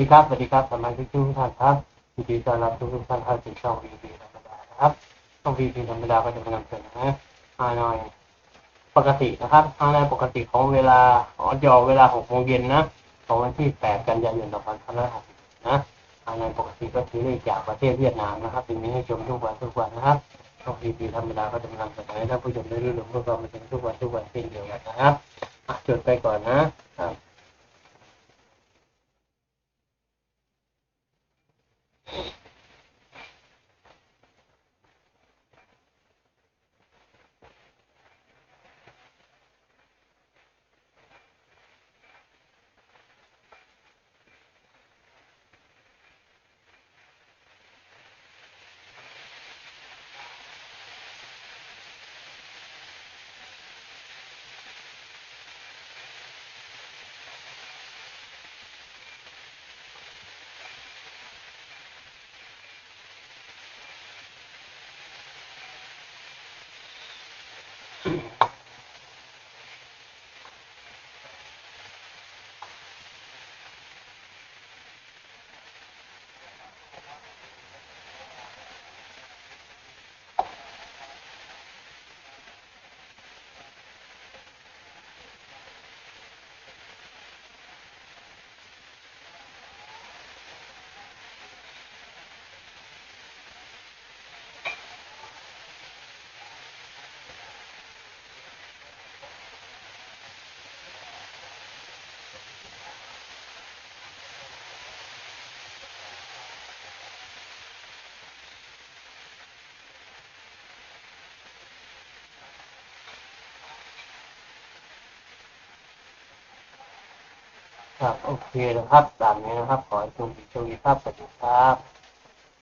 ดีครับ สวัสดีครับสมาชิกทุกท่านครับยินดีต้อนรับทุกทุกท่านเข้าสู่ช่องวีดีธรรมดานะครับช่องวีดีธรรมดาก็จะมานำเสนอฮานอย ปกตินะครับฮานอยปกติของเวลาอ๋อยอเวลาหกโมงเย็นนะ ของวันที่แปดกันยายน2560นะฮานอยปกติก็คือเลขจากประเทศเวียดนามนะครับเป็นมีให้ชมทุกวันทุกวันนะครับช่องวีดีธรรมดาก็จะมานำเสนอให้ท่านผู้ชมได้รู้เรื่องพวกเรามาถึงทุกวันทุกวันเช่นเดียวกันนะครับจดไปก่อนนะครับ ครับโอเคนะครับตามนี้นะครับ ขอให้โชคดีโชคดีครับสวัสดีครับ